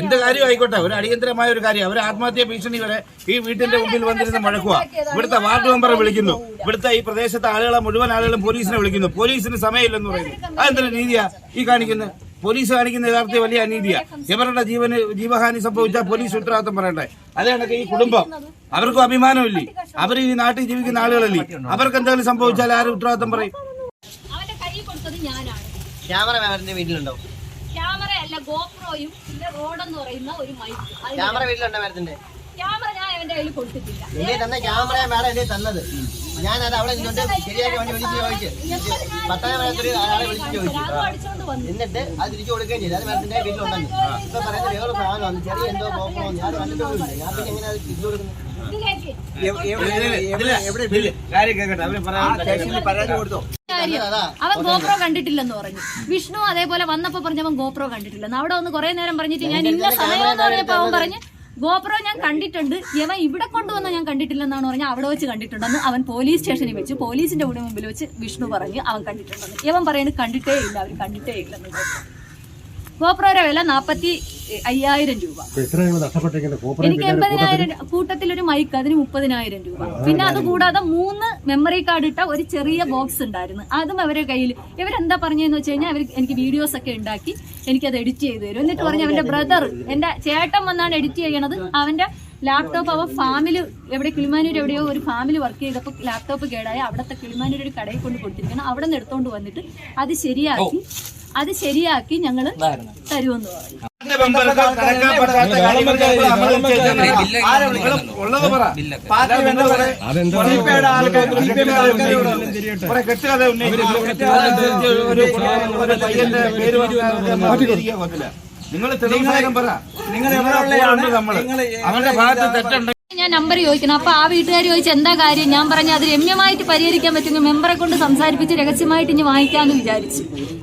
എന്ത് കാര്യം ആയിക്കോട്ടെ. ഒരു അടിയന്തരമായ ഒരു കാര്യം. അവർ ആത്മഹത്യ ഭീഷണി വരെ ഈ വീട്ടിന്റെ മുമ്പിൽ വന്നിരുന്ന് മുഴക്കുക. ഇവിടുത്തെ വാർഡ് മെമ്പറെ വിളിക്കുന്നു. ഇവിടുത്തെ ഈ പ്രദേശത്തെ ആളുകളെ മുഴുവൻ ആളുകളും പോലീസിനെ വിളിക്കുന്നു. പോലീസിന് സമയമില്ലെന്ന് പറയുന്നു. അതെന്തൊരു നീതിയാ ഈ കാണിക്കുന്നത് പോലീസ് കാണിക്കുന്ന യഥാർത്ഥ വലിയ അനീതിയാണ് ഇവരുടെ ജീവന് ജീവഹാനി സംഭവിച്ചാൽ പോലീസ് ഉത്തരവാദിത്തം പറയണ്ടേ? അതേ കണക്ക് ഈ കുടുംബം. അവർക്കും അഭിമാനമില്ലേ? അവർ ഈ നാട്ടിൽ ജീവിക്കുന്ന ആളുകളല്ലേ? അവർക്ക് എന്തെങ്കിലും സംഭവിച്ചാൽ ആരും ഉത്തരവാദിത്തം പറയും? അവന്റെ കൈ കൊടുത്തത് ഞാനാണ്. ക്യാമറ വീട്ടിലുണ്ടോ ക്യാമറ അല്ല ഗോപ്രോയും പിന്നെ റോഡെന്ന് പറയുന്ന ഒരു മൈക്ക്. ക്യാമറ വീട്ടിലുണ്ടോ മാഡത്തിന്റെ? ക്യാമറ ഞാൻ അവന്റെ കയ്യിൽ കൊടുത്തിട്ടില്ല. എന്നെ തന്ന ക്യാമറ മാഡം എന്നെ തന്നത്. ഞാൻ അത് അവിടെ നിന്നുകൊണ്ട് ശരിയാക്കി വണ്ടി വിളിച്ച് ചോദിച്ചു. പത്താം മാഡത്തിൽ ആളെ വിളിച്ച് ചോദിച്ചു. വന്നു. എന്നിട്ട് അത് തിരിച്ചു കൊടുക്കുകയും ചെയ്തു. അത് മാഡത്തിന്റെ വീട്ടിലുണ്ടെന്ന്. ഇപ്പൊ പറയുന്നത് വേറെ സാധനം വന്നു. ചെറിയ എന്തോ പ്രോബ്ലം ഞാൻ കണ്ടിട്ടില്ല ഞാൻ പിന്നെ എങ്ങനെ അത് തിരിച്ചു കൊടുക്കുന്നത് ഇതിലേക്ക്. കാര്യം കേൾക്കട്ടെ അവർ പറയാൻ കാര്യം അവൻ ഗോപ്രോ കണ്ടിട്ടില്ലെന്ന് പറഞ്ഞു. വിഷ്ണു അതേപോലെ വന്നപ്പോ പറഞ്ഞു അവൻ ഗോപ്രോ കണ്ടിട്ടില്ലെന്ന്. അവിടെ ഒന്ന് കുറെ നേരം പറഞ്ഞിട്ട് ഞാൻ ഇന്ന സമയം എന്ന് പറഞ്ഞപ്പോ അവൻ പറഞ്ഞു ഗോപ്രോ ഞാൻ കണ്ടിട്ടുണ്ട്. ഇവൻ ഇവിടെ കൊണ്ടുവന്ന ഞാൻ കണ്ടിട്ടില്ലെന്നാണ് പറഞ്ഞാൽ അവിടെ വെച്ച് കണ്ടിട്ടുണ്ടെന്ന് അവൻ പോലീസ് സ്റ്റേഷനിൽ വെച്ച് പോലീസിന്റെ കൂടെ മുമ്പിൽ വെച്ച് വിഷ്ണു പറഞ്ഞു അവൻ കണ്ടിട്ടുണ്ടെന്ന്. ഇവൻ പറയുന്നത് കണ്ടിട്ടേ ഇല്ല അവർ കണ്ടിട്ടേ ഇല്ലെന്ന് ഗോപ്രോയുടെ വില നാപ്പത്തി അയ്യായിരം രൂപ. എനിക്ക് എൺപതിനായിരം കൂട്ടത്തിൽ ഒരു മൈക്ക് അതിന് മുപ്പതിനായിരം രൂപ. പിന്നെ അത് കൂടാതെ മൂന്ന് മെമ്മറി കാർഡ് ഇട്ട ഒരു ചെറിയ ബോക്സ് ഉണ്ടായിരുന്നു. അതും അവരുടെ കയ്യിൽ. ഇവരെന്താ പറഞ്ഞതെന്ന് വെച്ച് കഴിഞ്ഞാൽ അവർ എനിക്ക് വീഡിയോസ് ഒക്കെ ഉണ്ടാക്കി എനിക്കത് എഡിറ്റ് ചെയ്ത് തരും. എന്നിട്ട് പറഞ്ഞ അവന്റെ ബ്രദർ എന്റെ ചേട്ടൻ വന്നാണ് എഡിറ്റ് ചെയ്യണത്. അവന്റെ ലാപ്ടോപ്പ് അവ ഫാമിൽ എവിടെ കിളിമാനൂർ എവിടെയോ ഒരു ഫാമിൽ വർക്ക് ചെയ്തപ്പോൾ ലാപ്ടോപ്പ് കേടായ. അവിടുത്തെ കിളിമാനൂർ ഒരു കടയിൽ കൊണ്ട് കൊടുത്തിരിക്കണം. അവിടെ നിന്ന് എടുത്തോണ്ട് വന്നിട്ട് അത് ശരിയാക്കി. അത് ശരിയാക്കി ഞങ്ങൾ തരുമെന്ന് പറഞ്ഞു. കെട്ടുകഥ ഉന്നയിക്കുന്നു. നിങ്ങൾ തെളിവ് പറ. നിങ്ങൾ എവിടെ നമ്മൾ അവരുടെ ഭാഗത്ത് തെറ്റുണ്ട് ഞാൻ നമ്പർ ചോദിക്കണം. അപ്പൊ ആ വീട്ടുകാർ ചോദിച്ചു എന്താ കാര്യം? ഞാൻ പറഞ്ഞു അത് രമ്യമായിട്ട് പരിഹരിക്കാൻ പറ്റുമെങ്കിൽ മെമ്പറെ കൊണ്ട് സംസാരിപ്പിച്ച് രഹസ്യമായിട്ട് ഇനി വാങ്ങിക്കാന്ന് വിചാരിച്ചു.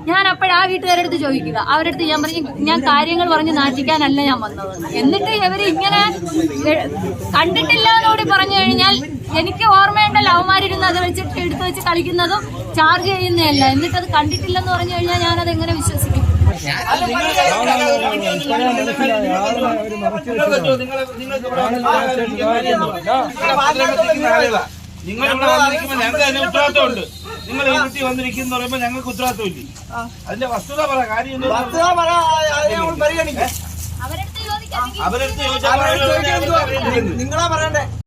ഞാൻ അപ്പോഴാ വീട്ടുകാരുടെ അടുത്ത് ചോദിക്കുക. അവരുടെ അടുത്ത് ഞാൻ പറഞ്ഞു ഞാൻ കാര്യങ്ങൾ പറഞ്ഞ് നാറ്റിക്കാനല്ല ഞാൻ വന്നത്. എന്നിട്ട് ഇവർ ഇങ്ങനെ കണ്ടിട്ടില്ല എന്നോട് പറഞ്ഞു കഴിഞ്ഞാൽ എനിക്ക് ഓർമ്മയുണ്ടല്ലോ അവന്മാരിരുന്ന് അത് വെച്ചിട്ട് എടുത്തു വെച്ച് കളിക്കുന്നതും ചാർജ് ചെയ്യുന്നതല്ല. എന്നിട്ട് അത് കണ്ടിട്ടില്ലെന്ന് പറഞ്ഞു കഴിഞ്ഞാൽ ഞാനത് എങ്ങനെ വിശ്വസിക്കും? നിങ്ങൾ ഇവിടെ ഞങ്ങൾക്ക് അതിന് ഉത്തരവാദിത്തമുണ്ട് നിങ്ങൾ ഈ വന്നിരിക്കുന്ന പറയുമ്പോൾ ഞങ്ങൾക്ക് ഉത്തരവാദിത്തമില്ലേ അതിന്റെ വസ്തുത പറ കാര്യം അവരടുത്ത് ചോദിച്ചാൽ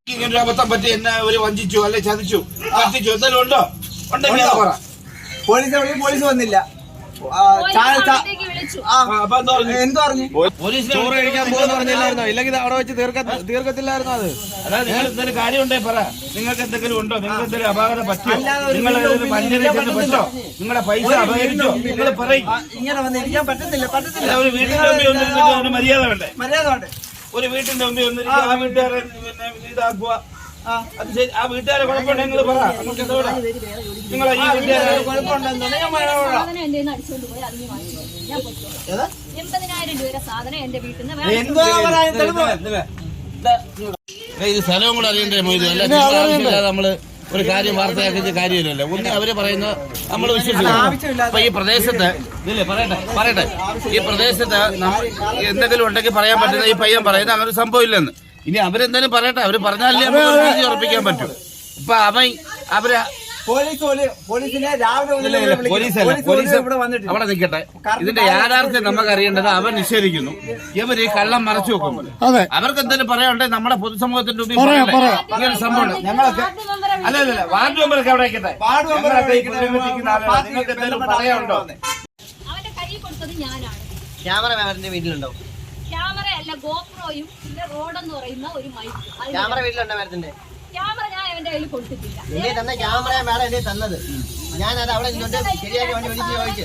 ഇങ്ങനെ അബദ്ധം പറ്റി എന്നെ ഒരു വഞ്ചിച്ചു അല്ലെ ചതിച്ചു എന്തെങ്കിലും ഉണ്ടോ ഉണ്ടെങ്കിൽ പോലീസ് പോലീസ് വന്നില്ല ആ, പോയി ചാ- ചാ- വിളിച്ചു. ആ, ആ, എന്താ പറഞ്ഞു? എന്ത് പറഞ്ഞു? പോലീസിനെ ചോറ് കഴിക്കാൻ പോകുന്ന. പറഞ്ഞില്ലായിരുന്നോ ഇല്ലെങ്കിൽ അവിടെ വെച്ച് തീർക്ക തീർക്കത്തില്ലായിരുന്നോ അത്. അതായത് നിങ്ങൾ എന്തെങ്കിലും കാര്യം ഉണ്ടേ? പറ നിങ്ങൾക്ക് എന്തെങ്കിലും ഉണ്ടോ നിങ്ങൾക്ക് എന്തെങ്കിലും അപകടം പറ്റിയോ നിങ്ങൾ പഞ്ചരേഖ പറ്റോ? നിങ്ങളുടെ പൈസ അപകരിച്ചോ നിങ്ങൾ പറയും. ഇങ്ങനെ വന്ന് ഇരിക്കാൻ പറ്റത്തില്ല പറ്റത്തില്ല. ഒരു വീട്ടിന്റെ മുമ്പിൽ വന്നിരുന്നിട്ട് മര്യാദ വേണ്ടേ? മര്യാദ വേണ്ടേ? ഒരു വീട്ടിന്റെ മുമ്പിൽ വന്നിരിക്കുക ആ വീട്ടുകാരെ പിന്നെ ഇതാക്കുക. അത് ശരി. ആ വീട്ടുകാരെ കുഴപ്പമുണ്ടെങ്കിൽ പറ. നിങ്ങളെ ഈ വീട്ടുകാരെ കുഴപ്പമുണ്ടെന്നുണ്ടെങ്കിൽ ഇത് സ്ഥലവും കൂടെ അറിയണ്ടേ മൊയ്തു അല്ല നമ്മൾ ഒരു കാര്യം വാർത്തയാക്കിച്ച കാര്യമില്ലല്ലോ. ഒന്ന് അവർ പറയുന്ന നമ്മൾ വിശ്വസിക്കും അപ്പൊ ഈ പ്രദേശത്ത് ഇല്ലേ പറയട്ടെ പറയട്ടെ. ഈ പ്രദേശത്ത് നമ്മ- എന്തെങ്കിലും ഉണ്ടെങ്കിൽ പറയാൻ പറ്റുന്ന ഈ പയ്യൻ പറയുന്ന അങ്ങനെ ഒരു സംഭവം ഇല്ലെന്ന്. ഇനി അവരെന്തായാലും പറയട്ടെ. അവർ പറഞ്ഞാലേ നമുക്ക് ഉറപ്പിക്കാൻ പറ്റും. ഇപ്പൊ അവൻ അവർ അവിടെ നിൽക്കട്ടെ. ഇതിന്റെ യാഥാർത്ഥ്യം നമുക്ക് അറിയേണ്ടത് അവൻ നിഷേധിക്കുന്നു. ഇവർ ഈ കള്ളം മറച്ചു വെക്കുന്നു. അവർക്ക് എന്തെങ്കിലും പറയാനുണ്ടെ നമ്മുടെ പൊതുസമൂഹത്തിന്റെ മുമ്പിൽ? ഇങ്ങനെ സംഭവം ഉണ്ട്. ഞങ്ങളൊക്കെ അല്ല അല്ല വാർഡ് മെമ്പർക്ക് അവിടെ നിൽക്കട്ടെ. വാർഡ് മെമ്പർ പറയാനുണ്ടോ? അവന്റെ കൈ കൊടുത്തത് ഞാനാണ്. ക്യാമറ മാമിന്റെ വീട്ടിലുണ്ടോ ക്യാമറ അല്ല ഗോപ്രോയും പിന്നെ റോഡെന്ന് പറയുന്ന ഒരു മൈക്ക്. ക്യാമറ വീട്ടിലുണ്ടോ മാഡത്തിന്റെ? ക്യാമറ ഞാൻ അവന്റെ കയ്യിൽ കൊടുത്തിട്ടില്ല. എന്നെ തന്ന ക്യാമറ മാഡം എന്റെ തന്നത്. ഞാൻ അത് അവിടെ നിന്നുകൊണ്ട് ശരിയാക്കി വേണ്ടി വിളിച്ച് ചോദിച്ചു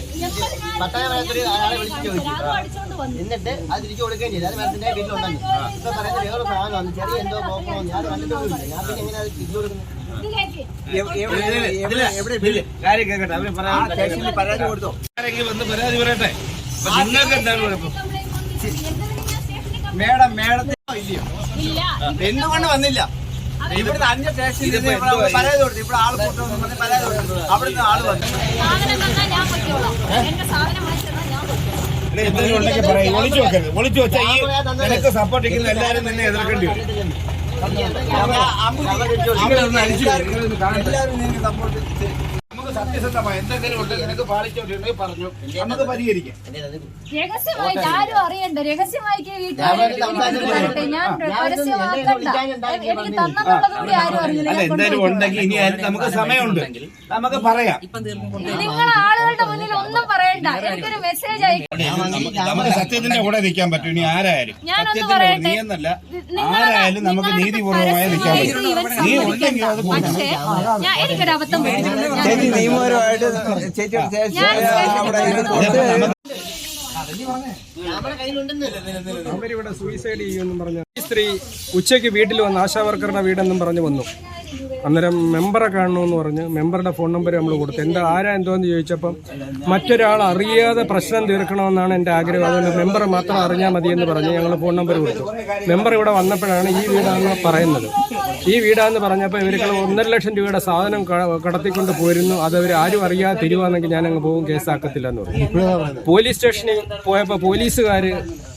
പത്താം മാഡത്തിൽ ആളെ വിളിച്ച് ചോദിച്ചു. എന്നിട്ട് അത് തിരിച്ചു കൊടുക്കുകയും ചെയ്തു. അത് മാഡത്തിന്റെ വീട്ടിലുണ്ടെന്ന്. ഇപ്പൊ പറയുന്നത് വേറെ സാധനം വന്നു ചെറിയ എന്തോ പ്രോബ്ലം ഞാൻ കണ്ടിട്ടില്ല ഞാൻ പിന്നെ എങ്ങനെ അത് തിരിച്ചു കൊടുക്കുന്നത് പരാതി കൊടുത്തോ? വന്ന് പരാതി പറയട്ടെ. നിങ്ങൾക്ക് എന്താണ് കുഴപ്പം? മേഡം മേഡത്തെ ഇല്ലയോ ഇല്ല എന്തുകൊണ്ട് വന്നില്ല ഇവിടുത്തെ അഞ്ച് നിന്ന് ഇവിടെ പരാതി കൊടുത്തു ഇവിടെ ആൾ കൂട്ടമെന്ന് പറഞ്ഞ് പരാതി കൊടുത്തു അവിടുന്ന് ആൾ വന്നു എന്തെങ്കിലും ഉണ്ടെങ്കിൽ പറയും ഒളിച്ചു വെക്കരുത് ഒളിച്ചു വെച്ചാൽ ഈ നിനക്ക് സപ്പോർട്ട് ചെയ്യുന്ന എല്ലാവരും നിന്നെ എതിർക്കേണ്ടി വരും നിങ്ങളൊന്ന് അടിച്ചു നിങ്ങളൊന്ന് കാണില്ല നമുക്ക് സത്യസന്ധമായി എന്തെങ്കിലും ഉണ്ട് നിനക്ക് പാലിച്ചോണ്ടെങ്കിൽ പറഞ്ഞു. നമുക്ക് പരിഹരിക്കാം. രഹസ്യമായിട്ട് ആരും അറിയണ്ട. രഹസ്യമായിട്ട് വീട്ടിൽ ഞാൻ എനിക്ക് സംസാരിച്ചില്ല. തരട്ടെ. ഞാൻ ഞാൻ പരസ്യമാക്കണ്ട എനിക്ക് തന്നെന്നുള്ളത് കൂടി ആരും അറിഞ്ഞില്ല. അല്ല എന്തായാലും ഉണ്ടെങ്കിൽ ഇനി ആരും നമുക്ക് സമയമുണ്ട്. നമുക്ക് പറയാം. നിങ്ങൾ ആളുകളുടെ മുന്നിൽ ഒന്നും പറയണ്ട. എനിക്കൊരു മെസ്സേജ് അയക്കും നമുക്ക് സത്യത്തിന്റെ കൂടെ നിൽക്കാൻ പറ്റും. ഇനി ആരായാലും. സത്യത്തിന്റെ കൂടെ നീ എന്നല്ല. ആരായാലും നമുക്ക് നീതിപൂർവമായി നിൽക്കാൻ പറ്റും. നീ ഉണ്ടെങ്കിൽ അത് എനിക്കൊരു അബദ്ധം പറ്റി. ചേച്ചിയുടെ അവിടെ അവരിവിടെ സൂയിസൈഡ് ചെയ്യുമെന്നും പറഞ്ഞു. ഈ സ്ത്രീ ഉച്ചയ്ക്ക് വീട്ടിൽ വന്ന് ആശാവർക്കറുടെ വീടെന്നും പറഞ്ഞു വന്നു. അന്നേരം മെമ്പറെ കാണണമെന്ന് പറഞ്ഞ് മെമ്പറുടെ ഫോൺ നമ്പർ നമ്മൾ കൊടുത്തു. എന്താ ആരാ എന്തോന്ന് ചോദിച്ചപ്പം മറ്റൊരാൾ അറിയാതെ പ്രശ്നം തീർക്കണമെന്നാണ് എന്റെ ആഗ്രഹം. അതുകൊണ്ട് മെമ്പർ മാത്രം അറിഞ്ഞാൽ മതിയെന്ന് പറഞ്ഞ്. ഞങ്ങൾ ഫോൺ നമ്പർ കൊടുത്തു. മെമ്പർ ഇവിടെ വന്നപ്പോഴാണ് ഈ വീടാണെന്ന് പറയുന്നത്. ഈ വീടാന്ന് പറഞ്ഞപ്പോൾ ഇവർക്ക് ഒന്നര ലക്ഷം രൂപയുടെ സാധനം കടത്തിക്കൊണ്ട് പോരുന്നു അത് അവർ ആരും അറിയാതെ തരുവാണെങ്കിൽ ഞാൻ അങ്ങ് പോകും കേസാക്കത്തില്ലെന്ന് പറഞ്ഞു. പോലീസ് സ്റ്റേഷനിൽ പോയപ്പോൾ പോലീസുകാർ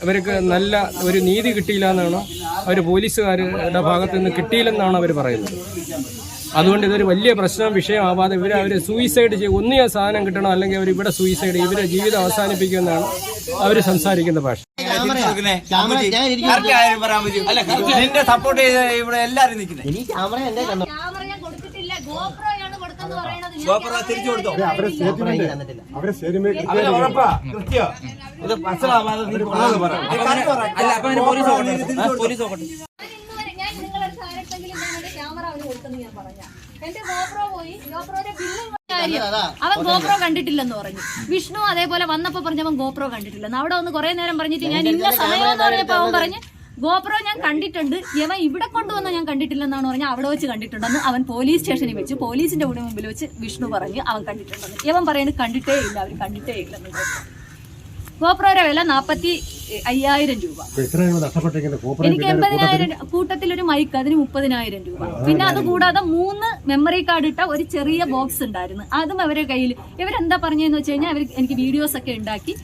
അവർക്ക് നല്ല ഒരു നീതി കിട്ടിയില്ല എന്നാണ്? അവർ പോലീസുകാരുടെ ഭാഗത്ത് നിന്ന് കിട്ടിയില്ലെന്നാണ് അവർ പറയുന്നത്? അതുകൊണ്ട് ഇതൊരു വലിയ പ്രശ്നം വിഷയമാവാതെ ഇവർ അവർ സൂയിസൈഡ് ചെയ്യും ഒന്നിയ സാധനം കിട്ടണം? അല്ലെങ്കിൽ അവർ ഇവിടെ സൂയിസൈഡ് ചെയ്യും ഇവരെ ജീവിതം അവസാനിപ്പിക്കുമെന്നാണ് അവർ സംസാരിക്കുന്ന ഭാഷ. ക്യാമറ ഞാൻ ഇരിക്കുന്നു. നിന്റെ സപ്പോർട്ട് ചെയ്ത് ഇവിടെ എല്ലാരും നിൽക്കുന്നത് തിരിച്ചു കൊടുത്തോ? അവരെ സ്റ്റേറ്റ്മെന്റ് അവരെ ഇത് മനസ്സിലാവാതെ നീ പറ അവന് അതാ. അവൻ ഗോപ്രോ കണ്ടിട്ടില്ലെന്ന് പറഞ്ഞു. വിഷ്ണു അതേപോലെ വന്നപ്പോ പറഞ്ഞു അവൻ ഗോപ്രോ കണ്ടിട്ടില്ലെന്ന്. അവിടെ ഒന്ന് കുറെ നേരം പറഞ്ഞിട്ട് ഞാൻ ഇന്ന സമയം പറഞ്ഞപ്പോ അവൻ പറഞ്ഞു ഗോപ്രോ ഞാൻ കണ്ടിട്ടുണ്ട്. ഇവൻ ഇവിടെ കൊണ്ടുവന്ന ഞാൻ കണ്ടിട്ടില്ലെന്നാണ് പറഞ്ഞാൽ അവിടെ വെച്ച് കണ്ടിട്ടുണ്ടെന്ന് അവൻ പോലീസ് സ്റ്റേഷനിൽ വെച്ച് പോലീസിന്റെ കൂടെ മുമ്പിൽ വെച്ച് വിഷ്ണു പറഞ്ഞ് അവൻ കണ്ടിട്ടുണ്ടെന്ന്. ഇവൻ പറയുന്നത് കണ്ടിട്ടേ ഇല്ല അവർ കണ്ടിട്ടേ ഇല്ലെന്ന് ഗോപ്രോയുടെ വില നാപ്പത്തി അയ്യായിരം രൂപ. എനിക്ക് എൺപതിനായിരം കൂട്ടത്തിൽ ഒരു മൈക്ക് അതിന് മുപ്പതിനായിരം രൂപ. പിന്നെ അത്. കൂടാതെ മൂന്ന് മെമ്മറി കാർഡ് ഇട്ട ഒരു ചെറിയ ബോക്സ് ഉണ്ടായിരുന്നു. അതും അവരുടെ കയ്യിൽ. ഇവരെന്താ പറഞ്ഞതെന്ന് വെച്ച് കഴിഞ്ഞാൽ അവർ എനിക്ക് വീഡിയോസ് ഒക്കെ ഉണ്ടാക്കി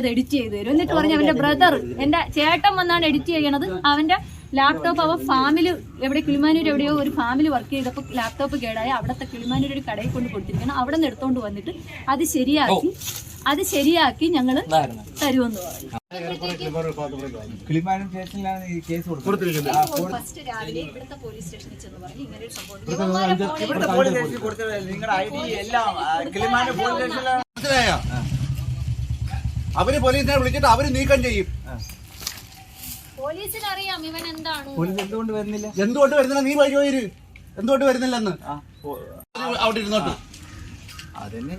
അത് എഡിറ്റ് ചെയ്ത് തരും. എന്നിട്ട് പറഞ്ഞു അവന്റെ ബ്രദർ എന്റെ ചേട്ടൻ വന്നാണ് എഡിറ്റ് ചെയ്യണത്. അവന്റെ ലാപ്ടോപ്പ് അവ ഫാമിൽ എവിടെ കിളിമാനൂർ എവിടെയോ ഒരു ഫാമിൽ വർക്ക് ചെയ്തപ്പോൾ ലാപ്ടോപ്പ് കേടായ. അവിടുത്തെ കിളിമാനൂർ ഒരു കടയിൽ കൊണ്ട് കൊടുത്തിരിക്കണം. അവിടെ നിന്ന് എടുത്തോണ്ട് വന്നിട്ട് അത് ശരിയാക്കി. അത് ശരിയാക്കി ഞങ്ങൾ തരുമെന്ന് പറഞ്ഞു. കിളിമാനം സ്റ്റേഷനിലാണ് ഈ കേസ് ഫസ്റ്റ് രാവിലെ ഇവിടുത്തെ പോലീസ് സ്റ്റേഷനിൽ ചെന്ന് പറഞ്ഞു ഇങ്ങനെ ഒരു സംഭവം ഉണ്ട്. ഇവന്മാരെ ഫോണിൽ ഇവിടുത്തെ പോലീസ് സ്റ്റേഷനിൽ കൊടുത്തത് നിങ്ങളുടെ ഐ ഡി എല്ലാം ആ, കിളിമാനം പോലീസ് സ്റ്റേഷനിലാണ് മനസ്സിലായോ? അവർ പോലീസിനെ വിളിച്ചിട്ട് അവർ നീക്കം ചെയ്യും. പോലീസിനറിയാം ഇവൻ എന്താണ്. പോലീസ് എന്തുകൊണ്ട് വരുന്നില്ല? എന്തുകൊണ്ട് വരുന്നില്ല? നീ വഴി പോയിര്. എന്തുകൊണ്ട് വരുന്നില്ലെന്ന്? അവിടെ ഇരുന്നോട്ട്. അതന്നെ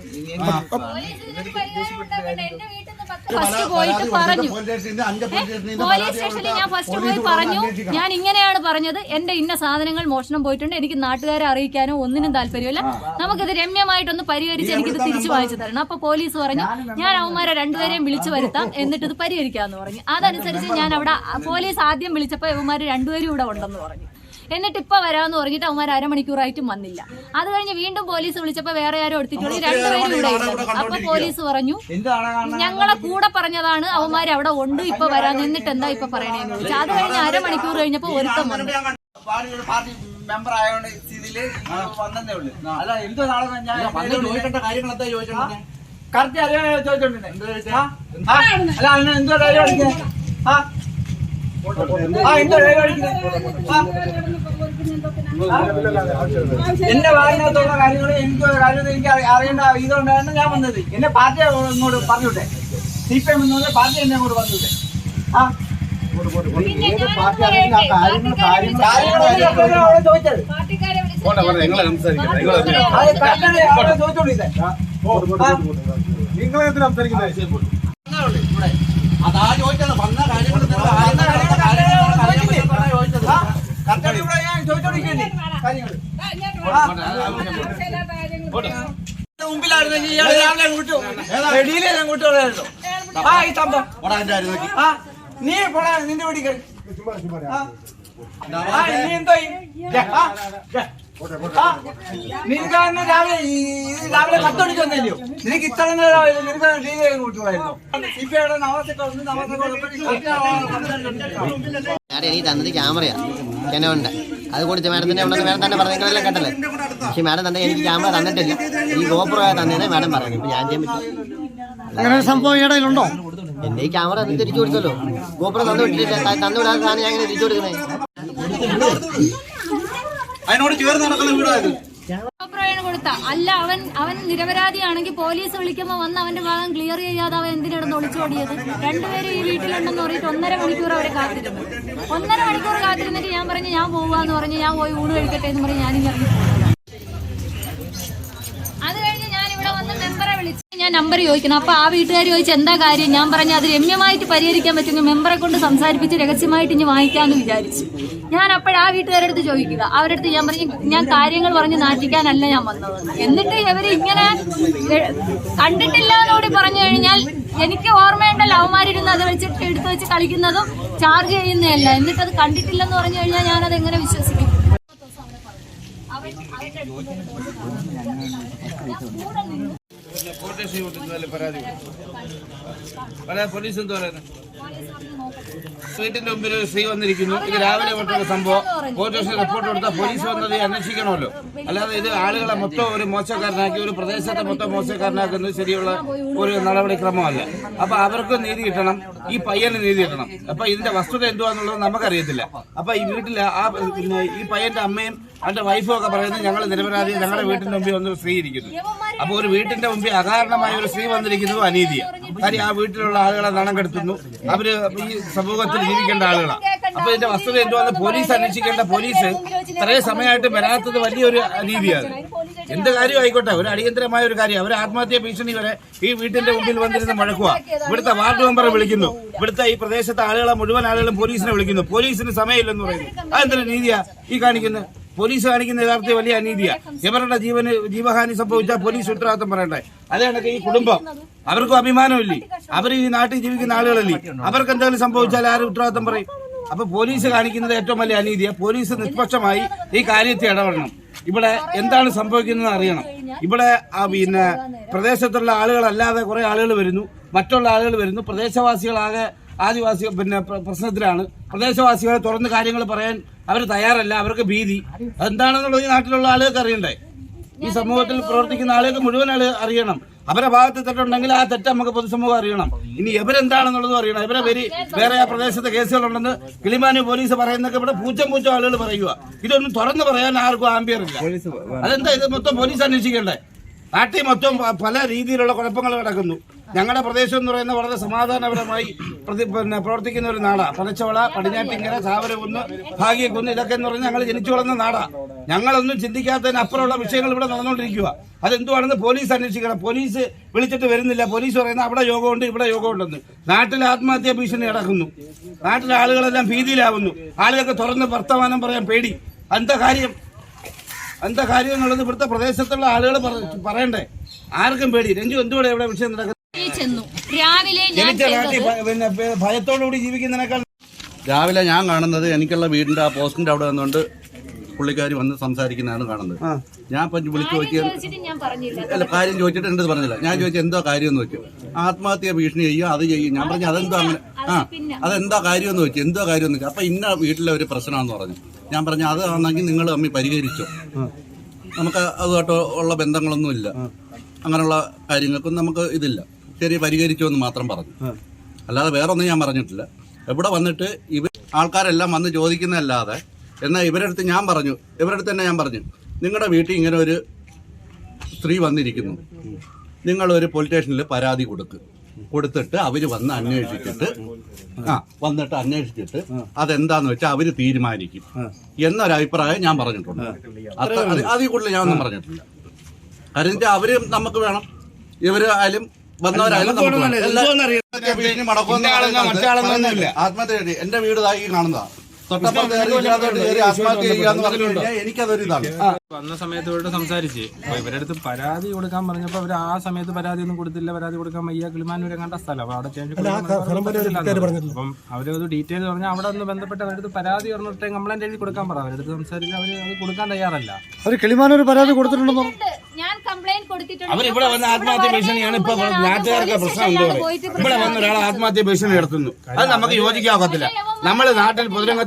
പോയിട്ട് പറഞ്ഞു. പോലീസ് സ്റ്റേഷനിൽ ഞാൻ ഫസ്റ്റ് പോയി പറഞ്ഞു. ഞാൻ ഇങ്ങനെയാണ് പറഞ്ഞത്. എന്റെ ഇന്ന സാധനങ്ങൾ മോഷണം പോയിട്ടുണ്ട്. എനിക്ക് നാട്ടുകാരെ അറിയിക്കാനോ ഒന്നിനും താല്പര്യമില്ല. നമുക്കിത് രമ്യമായിട്ടൊന്ന് പരിഹരിച്ച് എനിക്കിത് തിരിച്ചു വായിച്ചു തരണം. അപ്പൊ പോലീസ് പറഞ്ഞു ഞാൻ അവന്മാരെ രണ്ടുപേരെയും വിളിച്ചു വരുത്താം. എന്നിട്ട് ഇത് പരിഹരിക്കാന്ന് പറഞ്ഞു. അതനുസരിച്ച് ഞാൻ അവിടെ പോലീസ് ആദ്യം വിളിച്ചപ്പോ ഇവന്മാര് രണ്ടുപേരും ഇവിടെ ഉണ്ടെന്ന് പറഞ്ഞു. എന്നിട്ട് ഇപ്പൊ വരാമെന്ന് പറഞ്ഞിട്ട് അവന്മാർ അരമണിക്കൂറായിട്ടും വന്നില്ല. അത് കഴിഞ്ഞ് വീണ്ടും പോലീസ് വിളിച്ചപ്പോ വേറെ ആരും എടുത്തിട്ടുള്ളൂ രണ്ടുപേരും ഇവിടെ അപ്പൊ പോലീസ് പറഞ്ഞു ഞങ്ങളെ കൂടെ പറഞ്ഞതാണ് അവന്മാര് അവിടെ ഉണ്ട് ഇപ്പൊ വരാൻ നിന്നിട്ട് എന്താ ഇപ്പൊ പറയണേന്ന് ചോദിച്ചു. അത് കഴിഞ്ഞ് അരമണിക്കൂർ കഴിഞ്ഞപ്പോ ഒരുത്തം വന്നു. മെമ്പർ ആയതുകൊണ്ട് സ്ഥിതിയിൽ വന്നതേ ഉള്ളൂ. അല്ല എന്തോ നാളെ ഞാൻ ചോദിക്കേണ്ട കാര്യങ്ങൾ എന്താ ചോദിച്ചോണ്ട് കറക്റ്റ് അറിയാൻ? അല്ല അതിന് എന്തോ കാര്യം ആ. എന്റെ വായനകത്തുള്ള കാര്യങ്ങൾ എനിക്ക് കാര്യങ്ങൾ എനിക്ക് അറി- അറിയേണ്ട ഇതുകൊണ്ടാണ് ഞാൻ വന്നത്. എന്നെ പാർട്ടി ഇങ്ങോട്ട് പറഞ്ഞുവിട്ടെ സി പി എം എന്നത് പാർട്ടി എന്നെ അങ്ങോട്ട് പറഞ്ഞുവിട്ടെ ആ. ചോദിച്ചത്? നിങ്ങളെ നിങ്ങൾ എന്തിനാ സംസാരിക്കുന്നത് അതാ ചോദിച്ചത് വന്ന കാര്യങ്ങൾ കറക്റ്റാണ് ഇവിടെ ഞാൻ ചോദിച്ചോണ്ടിരിക്കല്ലേ കാര്യങ്ങൾ മുമ്പിലായിരുന്നു ഇയാൾ രാവിലെ അങ്ങോട്ട് വെടിയിലെ അങ്ങോട്ട് വരായിരുന്നു ആ ഈ സംഭവം ആ നീ പോടാ നിന്റെ വീട്ടിൽ കയറി നീ എന്തോ? നിനക്ക് അന്ന് രാവിലെ രാവിലെ കത്തോടിച്ച് വന്നില്ലയോ നിനക്ക് ഇത്ര നേരം നിനക്ക് ലീവ് കൂട്ടുമായിരുന്നു ഇപ്പൊ നവാസൊക്കെ വന്ന് നവാസൊക്കെ മാഡം എനിക്ക് തന്നത് ക്യാമറയാ. കെനോണ്ട് അത് കൊടുത്ത് മാഡത്തിന്റെ ഉണ്ടെന്ന് മാഡം തന്നെ പറഞ്ഞെല്ലാം കേട്ടല്ലേ? പക്ഷെ മാഡം തന്നെ എനിക്ക് ക്യാമറ തന്നിട്ടില്ല. ഈ ഗോപ്രോ തന്നേനെ മാഡം പറഞ്ഞു. ഇപ്പൊ ഞാൻ ചെയ്യാൻ പറ്റും. അങ്ങനെ ഒരു സംഭവം ഇടയിലുണ്ടോ എന്റെ ഈ ക്യാമറ നീ തിരിച്ചു കൊടുത്തല്ലോ. ഗോപ്രോ തന്നു വിട്ടിട്ടില്ല. തന്നു വിടാതെ സാധനം ഞാൻ ഇങ്ങനെ തിരിച്ചു കൊടുക്കുന്നത് അതിനോട് ചേർന്ന് നടക്കുന്ന വീടായത് കൊടുത്ത. അല്ല അവൻ അവൻ നിരപരാധിയാണെങ്കിൽ പോലീസ് വിളിക്കുമ്പോൾ വന്ന് അവന്റെ ഭാഗം ക്ലിയർ ചെയ്യാതെ അവൻ എന്തിനാണെന്ന് ഒളിച്ചോടിയത് രണ്ടുപേരും ഈ വീട്ടിലുണ്ടെന്ന് പറഞ്ഞിട്ട് ഒന്നര മണിക്കൂർ അവരെ കാത്തിരുന്നു. ഒന്നര മണിക്കൂർ കാത്തിരുന്നിട്ട് ഞാൻ പറഞ്ഞു ഞാൻ പോവാന്ന് പറഞ്ഞു ഞാൻ പോയി ഊണ് കഴിക്കട്ടെ എന്ന് പറഞ്ഞ് ഞാനിങ്ങനെ ഇറങ്ങി പോകുന്നത് അത് കഴിഞ്ഞ് ഞാൻ ഇവിടെ വന്ന് മെമ്പറെ വിളിച്ച് ഞാൻ നമ്പർ ചോദിക്കണം അപ്പൊ ആ വീട്ടുകാർ ചോദിച്ച എന്താ കാര്യം? ഞാൻ പറഞ്ഞു അത് രമ്യമായിട്ട് പരിഹരിക്കാൻ പറ്റുമെങ്കിൽ മെമ്പറെ കൊണ്ട് സംസാരിപ്പിച്ച് രഹസ്യമായിട്ട് ഇനി വാങ്ങിക്കാമെന്ന് വിചാരിച്ചു. ഞാൻ അപ്പോഴാ ആ അടുത്ത് ചോദിക്കുക. അവരുടെ അടുത്ത് ഞാൻ പറഞ്ഞു ഞാൻ കാര്യങ്ങൾ പറഞ്ഞ് നാട്ടിക്കാനല്ല ഞാൻ വന്നത്. എന്നിട്ട് ഇവർ ഇങ്ങനെ കണ്ടിട്ടില്ല എന്നുകൂടി പറഞ്ഞു കഴിഞ്ഞാൽ എനിക്ക് ഓർമ്മയുണ്ടല്ലോ അവന്മാരിരുന്ന് അത് വെച്ചിട്ട് എടുത്തു വെച്ച് കളിക്കുന്നതും ചാർജ് ചെയ്യുന്നതല്ല. എന്നിട്ട് അത് കണ്ടിട്ടില്ലെന്ന് പറഞ്ഞു കഴിഞ്ഞാൽ ഞാനത് എങ്ങനെ വിശ്വസിക്കും? പോലീസ് സ്റ്റേഷനിൽ കൊണ്ടുവന്നാലും പരാതി കൊടുക്കും. പരാതി പോലീസ് എന്ത് പറയുന്നത് വീട്ടിന്റെ മുമ്പിൽ ഒരു സ്ത്രീ വന്നിരിക്കുന്നു. ഇത് രാവിലെ തൊട്ടുള്ള സംഭവം. പോലീസ് സ്റ്റേഷൻ റിപ്പോർട്ട് കൊടുത്താൽ പോലീസ് വന്നത് അന്വേഷിക്കണമല്ലോ. അല്ലാതെ ഇത് ആളുകളെ മൊത്തം ഒരു മോശക്കാരനാക്കി ഒരു പ്രദേശത്തെ മൊത്തം മോശക്കാരനാക്കുന്നത് ശരിയുള്ള ഒരു നടപടിക്രമമല്ല. അപ്പൊ അവർക്ക് നീതി കിട്ടണം ഈ പയ്യന് നീതി കിട്ടണം. അപ്പൊ ഇതിന്റെ വസ്തുത എന്തുവാന്നുള്ളത് നമുക്കറിയത്തില്ല. അപ്പൊ ഈ വീട്ടിലെ ആ ഈ പയ്യന്റെ അമ്മയും അവന്റെ വൈഫും ഒക്കെ പറയുന്നത് ഞങ്ങൾ നിരപരാധി ഞങ്ങളുടെ വീട്ടിന്റെ മുമ്പിൽ വന്നൊരു സ്ത്രീ ഇരിക്കുന്നു. അപ്പൊ ഒരു വീട്ടിന്റെ മുമ്പിൽ അകാരണമായ ഒരു സ്ത്രീ വന്നിരിക്കുന്നത് അനീതിയാണ് കാര്യം ആ വീട്ടിലുള്ള ആളുകളെ നാണം കെടുത്തുന്നു. അവർ ഈ സമൂഹത്തിൽ ജീവിക്കേണ്ട ആളുകളാണ് അപ്പൊ ഇതിന്റെ വസ്തുത എന്തു വന്ന് പോലീസ് അന്വേഷിക്കേണ്ട പോലീസ് ഇത്രയും സമയമായിട്ട് വരാത്തത് വലിയൊരു രീതിയാണ് എന്ത് കാര്യം ആയിക്കോട്ടെ ഒരു അടിയന്തരമായ ഒരു കാര്യം. അവർ ആത്മഹത്യ ഭീഷണി വരെ ഈ വീട്ടിന്റെ മുമ്പിൽ വന്നിരുന്ന് മുഴക്കുക ഇവിടുത്തെ വാർഡ് മെമ്പറെ വിളിക്കുന്നു. ഇവിടുത്തെ ഈ പ്രദേശത്തെ ആളുകളെ മുഴുവൻ ആളുകളും പോലീസിനെ വിളിക്കുന്നു. പോലീസിന് സമയമില്ലെന്ന് പറയുന്നു. അതെന്തൊരു നീതിയാ ഈ കാണിക്കുന്നത് പോലീസ് കാണിക്കുന്ന യഥാർത്ഥ വലിയ അനീതിയാണ് ഇവരുടെ ജീവന് ജീവഹാനി സംഭവിച്ചാൽ പോലീസ് ഉത്തരവാദിത്തം പറയണ്ടേ? അതേ ഈ കുടുംബം. അവർക്കും അഭിമാനമില്ലേ? അവർ ഈ നാട്ടിൽ ജീവിക്കുന്ന ആളുകളല്ലേ? അവർക്ക് എന്തെങ്കിലും സംഭവിച്ചാൽ ആരും ഉത്തരവാദിത്തം പറയും? അപ്പൊ പോലീസ് കാണിക്കുന്നത് ഏറ്റവും വലിയ അനീതിയാണ് പോലീസ് നിഷ്പക്ഷമായി ഈ കാര്യത്തിൽ ഇടപെടണം. ഇവിടെ എന്താണ് സംഭവിക്കുന്നത് അറിയണം. ഇവിടെ പിന്നെ പ്രദേശത്തുള്ള ആളുകളല്ലാതെ കുറെ ആളുകൾ വരുന്നു. മറ്റുള്ള ആളുകൾ വരുന്നു. പ്രദേശവാസികളാകെ ആദിവാസി പിന്നെ പ്ര- പ്രശ്നത്തിലാണ്. പ്രദേശവാസികളെ തുറന്ന് കാര്യങ്ങൾ പറയാൻ അവർ തയ്യാറല്ല. അവർക്ക് ഭീതി. അതെന്താണെന്നുള്ളത് ഈ നാട്ടിലുള്ള ആളുകൾക്ക് അറിയണ്ടേ? ഈ സമൂഹത്തിൽ പ്രവർത്തിക്കുന്ന ആളുകൾക്ക് മുഴുവൻ അറിയണം. അവരെ ഭാഗത്ത് തെറ്റുണ്ടെങ്കിൽ ആ തെറ്റ് നമുക്ക് പൊതുസമൂഹം അറിയണം. ഇനി ഇവരെന്താണെന്നുള്ളതും അറിയണം. ഇവരെ പേര് വേറെ ആ പ്രദേശത്തെ കേസുകളുണ്ടെന്ന് കിളിമാനി പോലീസ് പറയുന്നൊക്കെ ഇവിടെ പൂച്ചം പൂച്ചം ആളുകൾ പറയുക ഇതൊന്നും തുറന്നു പറയാൻ ആർക്കും ആംബിയർ ഇല്ല. അതെന്താ ഇത് മൊത്തം പോലീസ് അന്വേഷിക്കണ്ടേ? നാട്ടിൽ മൊത്തം പല രീതിയിലുള്ള കുഴപ്പങ്ങൾ കിടക്കുന്നു ഞങ്ങളുടെ പ്രദേശം എന്ന് പറയുന്നത് വളരെ സമാധാനപരമായി പ്രതി പിന്നെ പ്രവർത്തിക്കുന്ന ഒരു നാടാണ് പനച്ചവള പടിഞ്ഞാറ്റിങ്ങര ചാവരകുന്ന് ഭാഗ്യക്കുന്ന് ഇതൊക്കെ എന്ന് പറഞ്ഞാൽ ഞങ്ങൾ ജനിച്ചു വളർന്ന നാടാ. ഞങ്ങളൊന്നും ചിന്തിക്കാത്തതിന് അപ്പുറമുള്ള വിഷയങ്ങൾ ഇവിടെ നടന്നുകൊണ്ടിരിക്കുക അതെന്തുവാണെന്ന് പോലീസ് അന്വേഷിക്കണം. പോലീസ് വിളിച്ചിട്ട് വരുന്നില്ല. പോലീസ് പറയുന്ന അവിടെ യോഗമുണ്ട് ഇവിടെ യോഗമുണ്ടെന്ന്. നാട്ടിൽ ആത്മഹത്യാ ഭീഷണി നടക്കുന്നു. നാട്ടിലെ ആളുകളെല്ലാം ഭീതിയിലാവുന്നു. ആളുകൾക്ക് തുറന്ന് വർത്തമാനം പറയാൻ പേടി. എന്താ കാര്യം? എന്താ കാര്യം എന്നുള്ളത് ഇവിടുത്തെ പ്രദേശത്തുള്ള ആളുകൾ പറയണ്ടേ? ആർക്കും പേടി. രഞ്ജു എന്തുകൂടെ ഇവിടെ വിഷയം നടക്കുന്നത്? ഭയത്തോടുകൂടി ജീവിക്കുന്നതിനേക്കാൾ രാവിലെ ഞാൻ കാണുന്നത് എനിക്കുള്ള വീടിന്റെ ആ പോസ്റ്റിന്റെ അവിടെ നിന്നുകൊണ്ട് പുള്ളിക്കാരി വന്ന് സംസാരിക്കുന്നതാണ് കാണുന്നത്. ഞാൻ ഇപ്പം വിളിച്ചു നോക്കിയ ഞാൻ പറഞ്ഞില്ല. അല്ല കാര്യം ചോദിച്ചിട്ട് എന്ത് പറഞ്ഞില്ല. ഞാൻ ചോദിച്ചു എന്തോ കാര്യം എന്ന് വെച്ചു ആത്മഹത്യ ഭീഷണി ചെയ്യും അത് ചെയ്യും ഞാൻ പറഞ്ഞു അതെന്തോ അങ്ങനെ? ആ അതെന്താ കാര്യം എന്ന് വെച്ചു എന്തോ കാര്യം എന്ന് വെച്ചു അപ്പൊ ഇന്ന വീട്ടിലെ ഒരു പ്രശ്നമാണെന്ന് പറഞ്ഞു. ഞാൻ പറഞ്ഞു അത് ആണെങ്കിൽ നിങ്ങൾ അമ്മി പരിഹരിച്ചോ. നമുക്ക് അതുമായിട്ട് ഉള്ള ബന്ധങ്ങളൊന്നും ഇല്ല. അങ്ങനെയുള്ള കാര്യങ്ങൾക്കും നമുക്ക് ഇതില്ല. ശരി പരിഹരിച്ചോ എന്ന് മാത്രം പറഞ്ഞു. അല്ലാതെ വേറൊന്നും ഞാൻ പറഞ്ഞിട്ടില്ല. എവിടെ വന്നിട്ട് ഇവ ആൾക്കാരെല്ലാം വന്ന് ചോദിക്കുന്നതല്ലാതെ എന്നാൽ ഇവരുടെ അടുത്ത് ഞാൻ പറഞ്ഞു ഇവരുടെ അടുത്ത് തന്നെ ഞാൻ പറഞ്ഞു നിങ്ങളുടെ വീട്ടിൽ ഇങ്ങനെ ഒരു സ്ത്രീ വന്നിരിക്കുന്നു. നിങ്ങളൊരു ഒരു പോലീസ് സ്റ്റേഷനിൽ പരാതി കൊടുക്കുക കൊടുത്തിട്ട് അവർ വന്ന് അന്വേഷിച്ചിട്ട് ആ വന്നിട്ട് അന്വേഷിച്ചിട്ട് അതെന്താന്ന് വെച്ചാൽ അവർ തീരുമാനിക്കും. എന്നൊരഭിപ്രായം ഞാൻ പറഞ്ഞിട്ടുണ്ട്. അത്ര അത് അതിൽ കൂടുതൽ ഞാൻ ഒന്നും പറഞ്ഞിട്ടില്ല. കാരണം വെച്ചാൽ അവർ നമുക്ക് വേണം. ഇവരായാലും വന്നവരായാലും നമുക്ക് വേണം. ആത്മഹത്യ. എന്റെ വീട് ഇതാക്കി ഈ കാണുന്നതാ. തൊട്ടപ്പുറത്ത് കയറി ഇതിനകത്തോട്ട് കയറി ആത്മഹത്യ ചെയ്യാന്ന് പറഞ്ഞു കഴിഞ്ഞാൽ എനിക്കതൊരു ഇതാണ്. വന്ന സമയത്ത് ഇവരോട് സംസാരിച്ച്. അപ്പൊ ഇവരുടെ അടുത്ത് പരാതി കൊടുക്കാൻ പറഞ്ഞപ്പോ അവർ ആ സമയത്ത് പരാതി ഒന്നും കൊടുത്തില്ല. പരാതി കൊടുക്കാൻ വയ്യ. കിളിമാനൂരെ കണ്ട സ്ഥലം. അപ്പൊ അവിടെ ചേഞ്ച് അപ്പം അവരത് ഡീറ്റെയിൽ പറഞ്ഞാൽ അവിടെ ഒന്ന് ബന്ധപ്പെട്ട് അവരടുത്ത് അടുത്ത് പരാതി പറഞ്ഞിട്ട് കംപ്ലൈന്റ് എഴുതി കൊടുക്കാൻ പറ. അവരടുത്ത് സംസാരിച്ച് അവർ അത് കൊടുക്കാൻ തയ്യാറല്ല. അവർ കിളിമാനൂർ പരാതി കൊടുത്തിട്ടുണ്ടെന്നോ. ഞാൻ കംപ്ലൈന്റ് കൊടുത്തിട്ടുണ്ട്. അവരിവിടെ വന്ന ആത്മഹത്യ ഭീഷണിയാണ്. ഇപ്പൊ നാട്ടുകാർക്ക് പ്രശ്നം ഉണ്ട് ഇവിടെ വന്ന ഒരാൾ ആത്മഹത്യ ഭീഷണി നടത്തുന്നു അത് നമുക്ക് യോജിക്കാവത്തില്ല. നമ്മൾ നാട്ടിൽ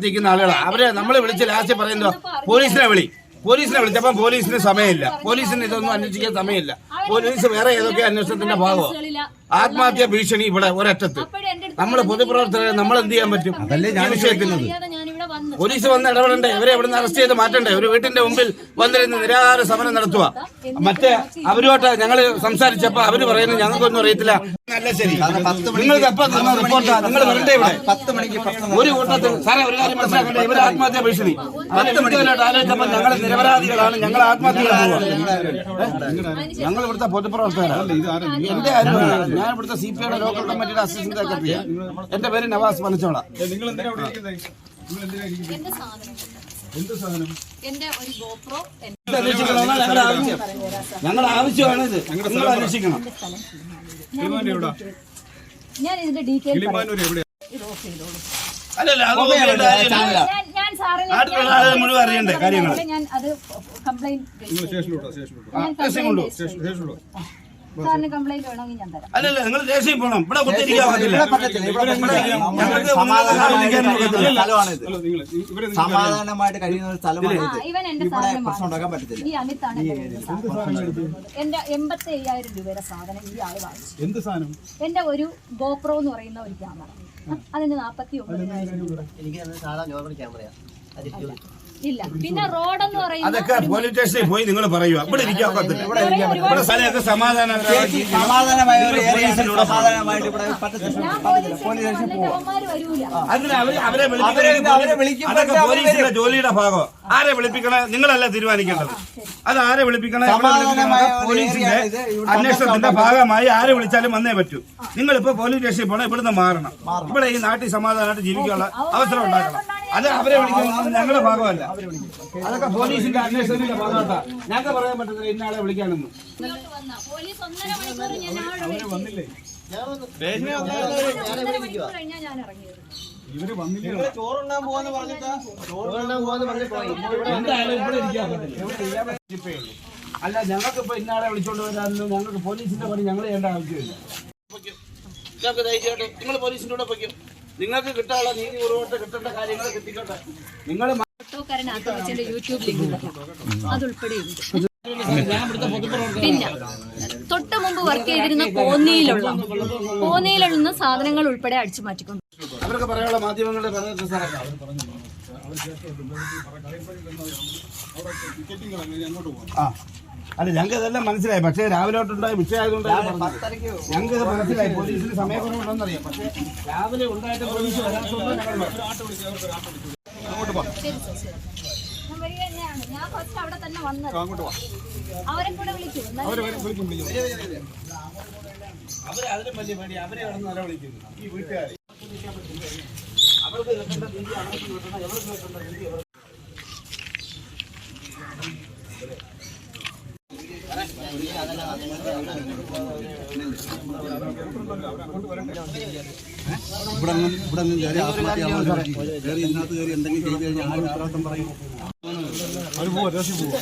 പൊതുരംഗത്തിരിക്കുന്ന ആളുകളാണ് അവരെ നമ്മൾ വിളിച്ച് ലാസ്റ്റ് പറയുന്നത് പോലീസിനെ വിളി. പോലീസിനെ വിളിച്ചപ്പോൾ പോലീസിന് സമയമില്ല. പോലീസിന് ഇതൊന്നും അന്വേഷിക്കാൻ സമയമില്ല. പോലീസ് വേറെ ഏതൊക്കെ അന്വേഷണത്തിന്റെ ഭാഗമാണ് ആത്മഹത്യാ ഭീഷണി ഇവിടെ ഒരറ്റത്ത്. നമ്മൾ പൊതുപ്രവർത്തകരെ നമ്മൾ എന്ത് ചെയ്യാൻ പറ്റും? അതല്ലേ ഞാൻ വന്നു പോലീസ് വന്ന് ഇടപെടണ്ടേ? ഇവരെ ഇവിടുന്ന് അറസ്റ്റ് ചെയ്ത് മാറ്റണ്ടേ? ഒരു വീട്ടിന്റെ മുമ്പിൽ വന്നിരുന്ന് നിരാഹാര സമരം നടത്തുക. മറ്റേ അവരുമായിട്ട് ഞങ്ങൾ സംസാരിച്ചപ്പോ അവർ പറയുന്നത് ഞങ്ങൾക്കൊന്നും അറിയത്തില്ല. നല്ല ശരി. നിങ്ങൾക്ക് എപ്പോ തന്ന റിപ്പോർട്ടാ നിങ്ങൾ വരണ്ടേ ഇവിടെ. പത്ത് മണിക്ക് ഒരു കൂട്ടത്തിൽ സാറേ ഒരു കാര്യം മനസ്സിലാക്കണ്ടേ? ഇവർ ആത്മഹത്യ ഭീഷണി. പത്ത് മണിക്കായിട്ട് ആലോചിച്ചപ്പോ ഞങ്ങൾ നിരപരാധികളാണ്. ഞങ്ങൾ ആത്മഹത്യ ഞങ്ങൾ ഇവിടുത്തെ പൊതുപ്രവർത്തകരാണ്. എന്റെ ആരും? ഞാൻ ഇവിടുത്തെ സി പി ഐയുടെ ലോക്കൽ കമ്മിറ്റിയുടെ അസിസ്റ്റന്റ് സെക്രട്ടറിയാണ് എന്റെ പേര് നവാസ് പനച്ചോള. എന്റെ സാധനം. എന്റെ ഒരു ഗോപ്രോ ഇത് അന്വേഷിക്കണമെന്നാണ് ഞങ്ങളുടെ ആവശ്യം ഞങ്ങളുടെ ആവശ്യമാണ്? ഇത്? നിങ്ങൾ അന്വേഷിക്കണം. ഞാൻ ഇതിന്റെ ഡീറ്റെയിൽ അല്ലല്ല അത് നോക്കിയിട്ട് കാര്യമില്ല. ഞാൻ മുഴുവൻ അറിയണ്ടേ കാര്യങ്ങൾ ഞാൻ അത് കംപ്ലൈന്റ് സ്റ്റേഷൻ കൊണ്ടുപോ. സാറിന് കംപ്ലൈന്റ് വേണമെങ്കിൽ ഞാൻ തരാം. അല്ലല്ല നിങ്ങൾ ദേശീയ പോകണം ഇവിടെ കുത്തിരിക്കാൻ പറ്റില്ല ഞങ്ങൾക്ക് സമാധാനമായിട്ട് കഴിയുന്ന ഒരു സ്ഥലമാണ് ആ, ഇവൻ എന്റെ സാധനം പ്രശ്നം വാങ്ങി. ഉണ്ടാക്കാൻ പറ്റത്തില്ല. ഈ അമിത്താണ് എന്റെ കയ്യിൽ സാധനം. എന്റെ എൺപത്തി അയ്യായിരം രൂപയുടെ സാധനം ഈ ആൾ വാങ്ങിച്ചു. എന്ത് സാധനം? എന്റെ ഒരു ഗോപ്രോ എന്ന് പറയുന്ന ഒരു ക്യാമറ. അതിന് നാപ്പത്തി ഒമ്പതിനായിരം രൂപ എനിക്ക് സാധാരണ സാധാ നോർമൽ ക്യാമറയാ. അത് ഇല്ല. പിന്നെ റോഡ് എന്ന് പറയുന്ന അതൊക്കെ പോലീസ് സ്റ്റേഷനിൽ പോയി നിങ്ങൾ പറയുക. ഇവിടെ ഇരിക്കാൻ പറ്റില്ല ഇവിടെ സ്ഥലമൊക്കെ സമാധാനം സമാധാനമായ ഒരു ഏരിയയിൽ സമാധാനമായിട്ട് ഇവിടെ പറ്റത്തില്ല ഞാൻ പോലീസ് സ്റ്റേഷനിൽ വന്നിട്ട് വരൂല. അതിന് അവരെ അവരെ അതൊക്കെ പോലീസിന്റെ ജോലിയുടെ ഭാഗം. ആരെ വിളിപ്പിക്കണേ? നിങ്ങളല്ല തീരുമാനിക്കേണ്ടത്. അത് ആരെ വിളിപ്പിക്കണേ? പോലീസിന്റെ അന്വേഷണത്തിന്റെ ഭാഗമായി ആരെ വിളിച്ചാലും വന്നേ പറ്റൂ. നിങ്ങളിപ്പോ പോലീസ് സ്റ്റേഷനിൽ പോകണം ഇവിടുന്ന് മാറണം. ഇവിടെ ഈ നാട്ടിൽ സമാധാനമായിട്ട് ജീവിക്കാനുള്ള അവസരം ഉണ്ടാക്കണം. അത് അവരെ വിളിക്കുന്നത് ഞങ്ങളുടെ ഭാഗമല്ല. അതൊക്കെ പോലീസിന്റെ അന്വേഷണത്തിന്റെ ഭാഗമാണ് ഞങ്ങൾക്ക് പറയാൻ പറ്റത്തില്ല ഇന്നാളെ വിളിക്കാനൊന്നും. ഇവർ വന്നില്ല? ചോറുണ്ടാൻ പോവാന്ന് പറഞ്ഞിട്ടാ. അല്ല ഞങ്ങൾക്ക് ഇപ്പൊ ഇന്നാളെ വിളിച്ചോണ്ട് വരാനൊന്നും ഞങ്ങൾക്ക് പോലീസിന്റെ പണി ഞങ്ങൾ ചെയ്യേണ്ട ആവശ്യമില്ല. നിങ്ങൾ പോലീസിന്റെ കൂടെ പൊയ്ക്കും. നിങ്ങൾക്ക് കിട്ടാനുള്ള നീതി ഉറവോട്ട് കിട്ടേണ്ട കാര്യങ്ങൾ കിട്ടിക്കോട്ടെ. നിങ്ങൾ ഓട്ടോക്കാരൻ ആത്മഹത്യന്റെ യൂട്യൂബ് ലിങ്ക് അതുൾപ്പെടെയുണ്ട്. പിന്നെ തൊട്ട് മുമ്പ് വർക്ക് ചെയ്തിരുന്ന കോന്നിയിലുള്ള കോന്നിയിലുള്ള സാധനങ്ങൾ ഉൾപ്പെടെ അടിച്ചു മാറ്റിക്കൊണ്ട്. അവർക്ക് പറയാനുള്ള മാധ്യമങ്ങളുടെ ആ. അല്ല ഞങ്ങൾക്ക് ഇതെല്ലാം മനസ്സിലായി. പക്ഷേ രാവിലെ തൊട്ടുണ്ടായ വിഷയമായതുകൊണ്ട് ഞങ്ങൾക്ക് ഇത് മനസ്സിലായി. പോലീസിന് സമയക്കുറവുണ്ടെന്നറിയാം. പക്ഷേ രാവിലെ ഉണ്ടായിട്ട് പോലീസ് അവരെ കൂടെ വിളിക്കൂ. അവരെ അതിലും വലിയ പേടി. അവരെ കിടന്ന് ഈ വീട്ടുകാർ അവർക്ക് കിട്ടേണ്ട നീതി അവർക്ക് കിട്ടേണ്ട നീതി ഇവിടെ ഇവിടെ കയറി ആത്മഹത്യാവാൻ. കയറി ഇതിനകത്ത് കയറി എന്തെങ്കിലും ചെയ്ത് കഴിഞ്ഞാൽ ആരും ഉത്തരവാദിത്തം പറയും അവർ പോവാ ദേശം പോവാ